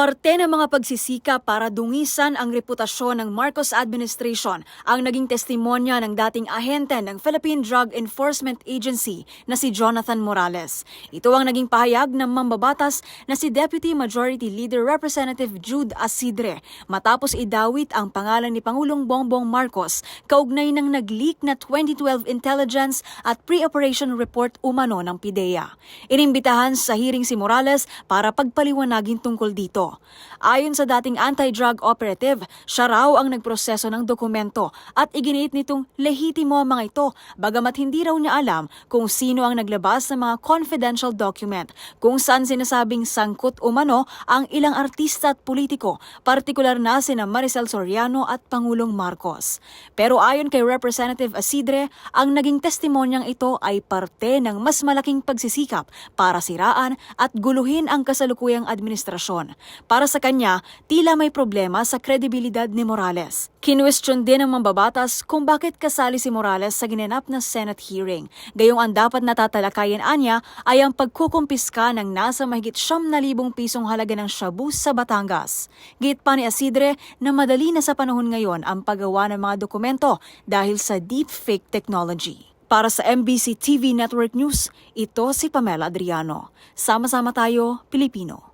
Parte ng mga pagsisika para dungisan ang reputasyon ng Marcos administration ang naging testimonya ng dating ahente ng Philippine Drug Enforcement Agency na si Jonathan Morales. Ito ang naging pahayag ng mambabatas na si Deputy Majority Leader Representative Jude Asidre matapos idawit ang pangalan ni Pangulong Bongbong Marcos kaugnay ng nag-leak na 2012 intelligence at pre-operation report umano ng PIDEA. Inimbitahan sa hearing si Morales para pagpaliwanagin tungkol dito. Ayon sa dating anti-drug operative, siya raw ang nagproseso ng dokumento at iginit nitong lehitimo ang mga ito bagamat hindi raw niya alam kung sino ang naglabas ng mga confidential document kung saan sinasabing sangkot umano ang ilang artista at politiko, partikular na sina Maricel Soriano at Pangulong Marcos. Pero ayon kay Representative Asidre, ang naging testimonyang ito ay parte ng mas malaking pagsisikap para siraan at guluhin ang kasalukuyang administrasyon. Para sa kanya, tila may problema sa kredibilidad ni Morales. Kinwestiyon din ng mambabatas kung bakit kasali si Morales sa ginanap na Senate hearing. Gayong ang dapat natatalakayan anya ay ang pagkukumpiska ng nasa mahigit siyam na libong pisong halaga ng shabu sa Batangas. Git pa ni Asidre na madali na sa panahon ngayon ang paggawa ng mga dokumento dahil sa deepfake technology. Para sa MBC TV Network News, ito si Pamela Adriano. Sama-sama tayo, Pilipino.